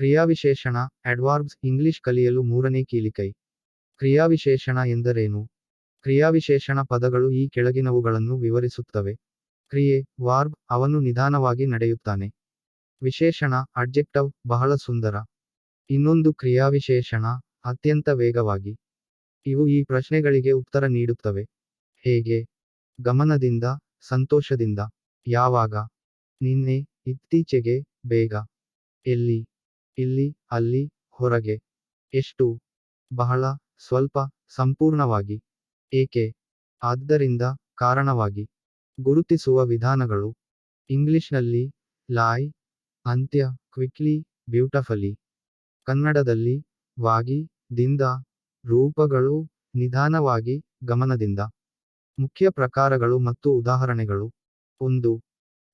ಕ್ರಿಯಾವಿಶೇಷಣ ಅಡ್ವಾರ್ಬ್ಸ್ English ಕಲಿಯಲು ಮೂರನೇ ಕೀಲಿಕೈ. ಕ್ರಿಯಾವಿಶೇಷಣ ಎಂದರೇನು? ಕ್ರಿಯಾವಿಶೇಷಣ ಪದಗಳು ಈ ಕೆಳಗಿನವುಗಳನ್ನು ವಿವರಿಸುತ್ತವೆ. ಕ್ರಿಯೆ ವಾರ್ಬ್ ಅವನು ನಿಧಾನವಾಗಿ ನಡೆಯುತ್ತಾನೆ. ವಿಶೇಷಣ ಅಡ್ಜೆಕ್ಟವ್ ಬಹಳ ಸುಂದರ. ಇನ್ನೊಂದು ಕ್ರಿಯಾವಿಶೇಷಣ, ಅತ್ಯಂತ ವೇಗವಾಗಿ. ಇವು ಈ ಪ್ರಶ್ನೆಗಳಿಗೆ ಉತ್ತರ ನೀಡುತ್ತವೆ. ಹೇಗೆ? ಗಮನದಿಂದ, ಸಂತೋಷದಿಂದ. ಯಾವಾಗ? ನಿನ್ನೆ, ಇತ್ತೀಚೆಗೆ, ಬೇಗ. ಎಲ್ಲಿ? ಇಲ್ಲಿ, ಅಲ್ಲಿ, ಹೊರಗೆ. ಎಷ್ಟು? ಬಹಳ, ಸ್ವಲ್ಪ, ಸಂಪೂರ್ಣವಾಗಿ. ಏಕೆ? ಆದ್ದರಿಂದ ಕಾರಣವಾಗಿ. ಗುರುತಿಸುವ ವಿಧಾನಗಳು. ಇಂಗ್ಲಿಷ್ನಲ್ಲಿ, ಲಾಯ್, ಅಂತ್ಯ, ಕ್ವಿಕ್ಲಿ, ಬ್ಯೂಟಫಲಿ. ಕನ್ನಡದಲ್ಲಿ, ವಾಗಿ, ದಿಂದ, ರೂಪಗಳು, ನಿಧಾನವಾಗಿ, ಗಮನದಿಂದ. ಮುಖ್ಯ ಪ್ರಕಾರಗಳು ಮತ್ತು ಉದಾಹರಣೆಗಳು. ಒಂದು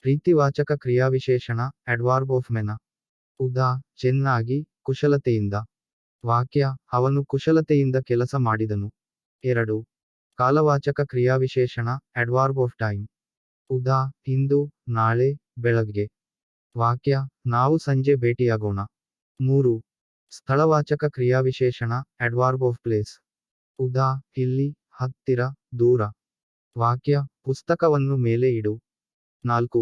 ಪ್ರೀತಿವಾಚಕ ಕ್ರಿಯಾವಿಶೇಷಣ ಅಡ್ವಾರ್ಬ್ ಆಫ್ ಮೆನ ಉದಾ ಚೆನ್ನಾಗಿ, ಕುಶಲತೆಯಿಂದ. ವಾಕ್ಯ, ಅವನು ಕುಶಲತೆಯಿಂದ ಕೆಲಸ ಮಾಡಿದನು. ಎರಡು, ಕಾಲವಾಚಕ ಕ್ರಿಯಾವಿಶೇಷಣ ಅಡ್ವಾರ್ಬ್ ಆಫ್ ಟೈಮ್ ಉದಾ ಇಂದು, ನಾಳೆ, ಬೆಳಗ್ಗೆ. ವಾಕ್ಯ, ನಾವು ಸಂಜೆ ಭೇಟಿಯಾಗೋಣ. ಮೂರು, ಸ್ಥಳವಾಚಕ ಕ್ರಿಯಾವಿಶೇಷಣ ಅಡ್ವಾರ್ಬ್ ಆಫ್ ಪ್ಲೇಸ್ ಉದಾ ಇಲ್ಲಿ, ಹತ್ತಿರ, ದೂರ. ವಾಕ್ಯ, ಪುಸ್ತಕವನ್ನು ಮೇಲೆ ಇಡು. ನಾಲ್ಕು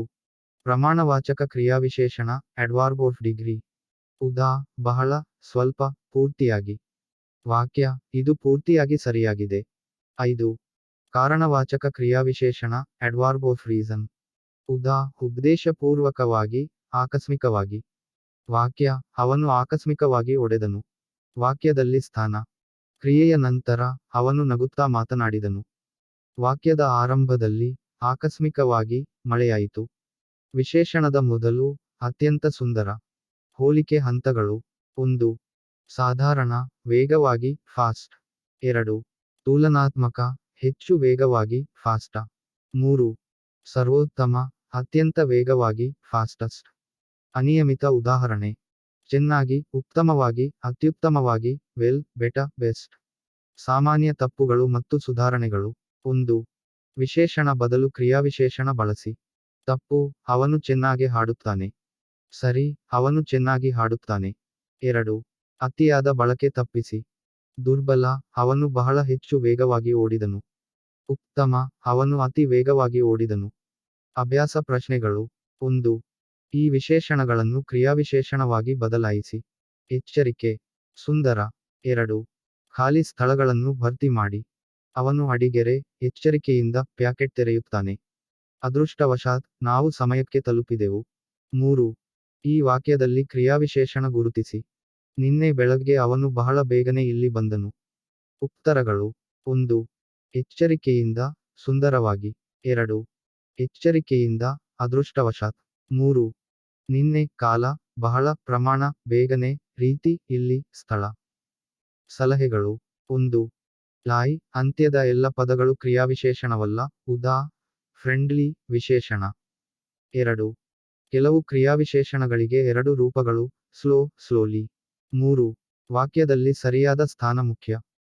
ಪ್ರಮಾಣವಾಚಕ ಕ್ರಿಯಾವಿಶೇಷಣ ಅಡ್ವಾರ್ಬ್ ಆಫ್ ಡಿಗ್ರಿ ಉದಾ, ಬಹಳ, ಸ್ವಲ್ಪ, ಪೂರ್ತಿಯಾಗಿ. ವಾಕ್ಯ, ಇದು ಪೂರ್ತಿಯಾಗಿ ಸರಿಯಾಗಿದೆ. ಐದು, ಕಾರಣವಾಚಕ ಕ್ರಿಯಾವಿಶೇಷಣ ಅಡ್ವಾರ್ಬ್ ಆಫ್ ರೀಸನ್ ಉದಾ, ಉದ್ದೇಶಪೂರ್ವಕವಾಗಿ, ಆಕಸ್ಮಿಕವಾಗಿ. ವಾಕ್ಯ, ಅವನು ಆಕಸ್ಮಿಕವಾಗಿ ಒಡೆದನು. ವಾಕ್ಯದಲ್ಲಿ ಸ್ಥಾನ. ಕ್ರಿಯೆಯ ನಂತರ, ಅವನು ನಗುತ್ತಾ ಮಾತನಾಡಿದನು. ವಾಕ್ಯದ ಆರಂಭದಲ್ಲಿ, ಆಕಸ್ಮಿಕವಾಗಿ ಮಳೆಯಾಯಿತು. ವಿಶೇಷಣದ ಮೊದಲು ಅತ್ಯಂತ ಸುಂದರ ಹೋಲಿಕೆ ಹಂತಗಳು. ಒಂದು, ಸಾಧಾರಣ, ವೇಗವಾಗಿ, ಫಾಸ್ಟ್. ಎರಡು, ತುಲನಾತ್ಮಕ, ಹೆಚ್ಚು ವೇಗವಾಗಿ, ಫಾಸ್ಟ. ಮೂರು, ಸರ್ವೋತ್ತಮ, ಅತ್ಯಂತ ವೇಗವಾಗಿ, ಫಾಸ್ಟಸ್ಟ್. ಅನಿಯಮಿತ ಉದಾಹರಣೆ. ಚೆನ್ನಾಗಿ, ಉತ್ತಮವಾಗಿ, ಅತ್ಯುತ್ತಮವಾಗಿ, ವೆಲ್, ಬೆಟ, ಬೆಸ್ಟ್. ಸಾಮಾನ್ಯ ತಪ್ಪುಗಳು ಮತ್ತು ಸುಧಾರಣೆಗಳು. ಒಂದು, ವಿಶೇಷಣ ಬದಲು ಕ್ರಿಯಾವಿಶೇಷಣ ಬಳಸಿ. ತಪ್ಪು, ಅವನು ಚೆನ್ನಾಗಿ ಹಾಡುತ್ತಾನೆ. ಸರಿ, ಅವನು ಚೆನ್ನಾಗಿ ಹಾಡುತ್ತಾನೆ. ಎರಡು, ಅತಿಯಾದ ಬಳಕೆ ತಪ್ಪಿಸಿ. ದುರ್ಬಲ, ಅವನು ಬಹಳ ಹೆಚ್ಚು ವೇಗವಾಗಿ ಓಡಿದನು. ಉತ್ತಮ, ಅವನು ಅತಿ ವೇಗವಾಗಿ ಓಡಿದನು. ಅಭ್ಯಾಸ ಪ್ರಶ್ನೆಗಳು. ಒಂದು, ಈ ವಿಶೇಷಣಗಳನ್ನು ಕ್ರಿಯಾವಿಶೇಷಣವಾಗಿ ಬದಲಾಯಿಸಿ. ಎಚ್ಚರಿಕೆ. ಸುಂದರ. ಎರಡು, ಖಾಲಿ ಸ್ಥಳಗಳನ್ನು ಭರ್ತಿ ಮಾಡಿ. ಅವನು ಅಡಿಗೆರೆ, ಎಚ್ಚರಿಕೆಯಿಂದ ಪ್ಯಾಕೆಟ್ ತೆರೆಯುತ್ತಾನೆ. ಅದೃಷ್ಟವಶಾತ್ ನಾವು ಸಮಯಕ್ಕೆ ತಲುಪಿದೆವು. ಮೂರು, ಈ ವಾಕ್ಯದಲ್ಲಿ ಕ್ರಿಯಾವಿಶೇಷಣ ಗುರುತಿಸಿ. ನಿನ್ನೆ ಬೆಳಗ್ಗೆ ಅವನು ಬಹಳ ಬೇಗನೆ ಇಲ್ಲಿ ಬಂದನು. ಉತ್ತರಗಳು, ಒಂದು, ಎಚ್ಚರಿಕೆಯಿಂದ ಸುಂದರವಾಗಿ. ಎರಡು, ಎಚ್ಚರಿಕೆಯಿಂದ ಅದೃಷ್ಟವಶಾತ್. ಮೂರು, ನಿನ್ನೆ ಕಾಲ ಬಹಳ ಪ್ರಮಾಣ ಬೇಗನೆ ರೀತಿ ಇಲ್ಲಿ ಸ್ಥಳ. ಸಲಹೆಗಳು, ಒಂದು, ಲಾಯ್, ಅಂತ್ಯದ ಎಲ್ಲ ಪದಗಳು ಕ್ರಿಯಾವಿಶೇಷಣವಲ್ಲ, ಉದಾ ಫ್ರೆಂಡ್ಲಿ ವಿಶೇಷಣ. ಎರಡು. ಕೆಲವು ಕ್ರಿಯಾವಿಶೇಷಣಗಳಿಗೆ ಎರಡು ರೂಪಗಳು ಸ್ಲೋ ಸ್ಲೋಲಿ. ಮೂರು. ವಾಕ್ಯದಲ್ಲಿ ಸರಿಯಾದ ಸ್ಥಾನ ಮುಖ್ಯ.